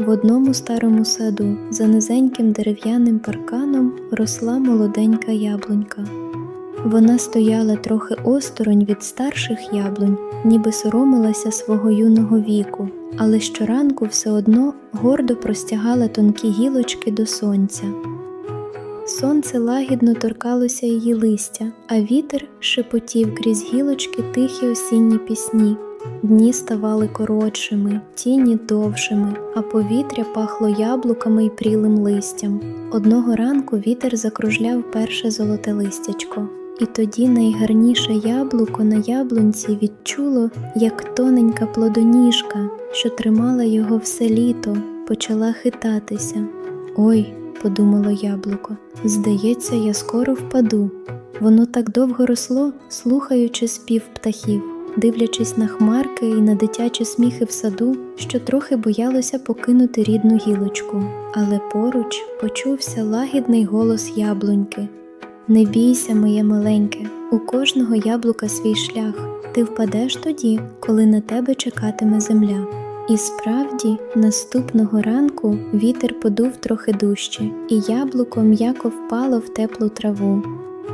В одному старому саду за низеньким дерев'яним парканом росла молоденька яблунька. Вона стояла трохи осторонь від старших яблунь, ніби соромилася свого юного віку, але щоранку все одно гордо простягала тонкі гілочки до сонця. Сонце лагідно торкалося її листя, а вітер шепотів крізь гілочки тихі осінні пісні. Дні ставали коротшими, тіні довшими, а повітря пахло яблуками й прілим листям. Одного ранку вітер закружляв перше золоте листячко, і тоді найгарніше яблуко на яблунці відчуло, як тоненька плодоніжка, що тримала його все літо, почала хитатися. Ой, подумало яблуко, здається, я скоро впаду. Воно так довго росло, слухаючи спів птахів дивлячись на хмарки і на дитячі сміхи в саду, що трохи боялося покинути рідну гілочку, але поруч почувся лагідний голос яблуньки. Не бійся, моє маленьке, у кожного яблука свій шлях. Ти впадеш тоді, коли на тебе чекатиме земля. І справді, наступного ранку вітер подув трохи дужче, і яблуко м'яко впало в теплу траву.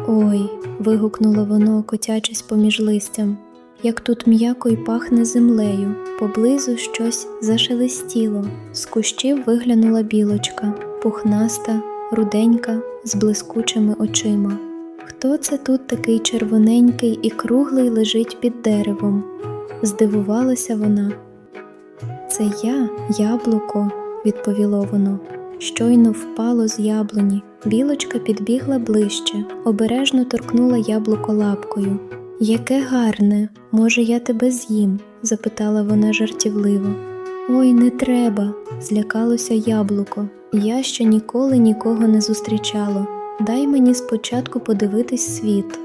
Ой. вигукнуло воно, котячись поміж листям як тут м'яко й пахне землею, поблизу щось зашелестіло, з кущів виглянула білочка, пухнаста, руденька, з блискучими очима. Хто це тут такий червоненький і круглий лежить під деревом? Здивувалася вона. Це я, яблуко, відповіло воно. Щойно впало з яблуні. Білочка підбігла ближче, обережно торкнула яблуко лапкою. Яке гарне, може, я тебе з'їм? запитала вона жартівливо. Ой, не треба, злякалося яблуко. Я ще ніколи нікого не зустрічало. Дай мені спочатку подивитись світ.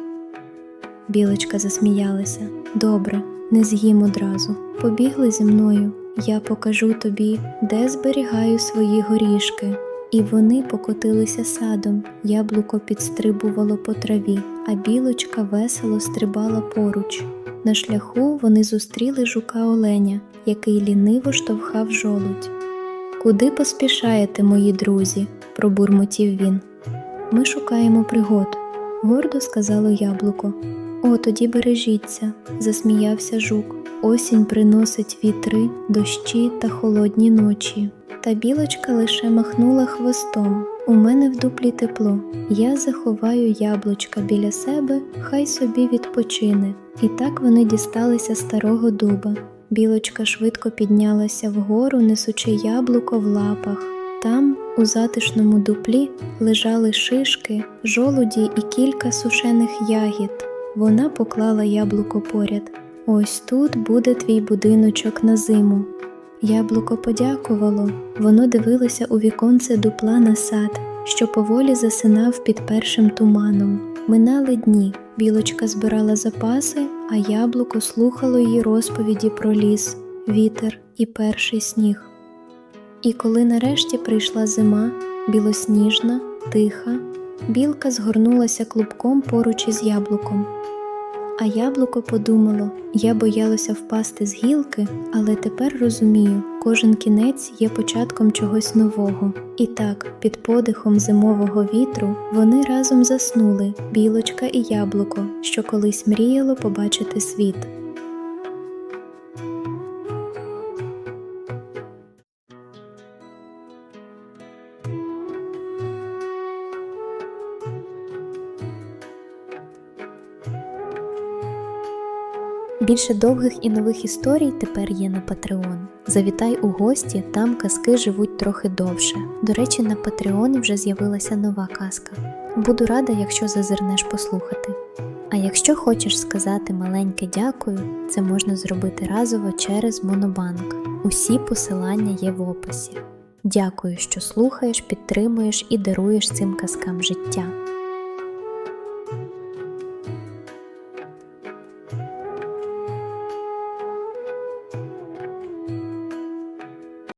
Білочка засміялася. Добре, не з'їм одразу. Побігли зі мною. Я покажу тобі, де зберігаю свої горішки. І вони покотилися садом, яблуко підстрибувало по траві, а білочка весело стрибала поруч. На шляху вони зустріли жука оленя, який ліниво штовхав жолудь. Куди поспішаєте, мої друзі? пробурмотів він. Ми шукаємо пригод, гордо сказало яблуко. О, тоді бережіться, засміявся жук. Осінь приносить вітри, дощі та холодні ночі. Та білочка лише махнула хвостом. У мене в дуплі тепло. Я заховаю яблучка біля себе, хай собі відпочине. І так вони дісталися старого дуба. Білочка швидко піднялася вгору, несучи яблуко в лапах. Там, у затишному дуплі, лежали шишки, жолуді і кілька сушених ягід. Вона поклала яблуко поряд. Ось тут буде твій будиночок на зиму. Яблуко подякувало, воно дивилося у віконце дупла на сад, що поволі засинав під першим туманом. Минали дні, білочка збирала запаси, а яблуко слухало її розповіді про ліс, вітер і перший сніг. І коли нарешті прийшла зима, білосніжна, тиха, білка згорнулася клубком поруч із яблуком. А яблуко подумало, я боялася впасти з гілки, але тепер розумію, кожен кінець є початком чогось нового. І так, під подихом зимового вітру вони разом заснули, білочка і яблуко, що колись мріяло побачити світ. Більше довгих і нових історій тепер є на Patreon. Завітай у гості, там казки живуть трохи довше. До речі, на Patreon вже з'явилася нова казка. Буду рада, якщо зазирнеш послухати. А якщо хочеш сказати маленьке дякую, це можна зробити разово через Монобанк. Усі посилання є в описі. Дякую, що слухаєш, підтримуєш і даруєш цим казкам життя.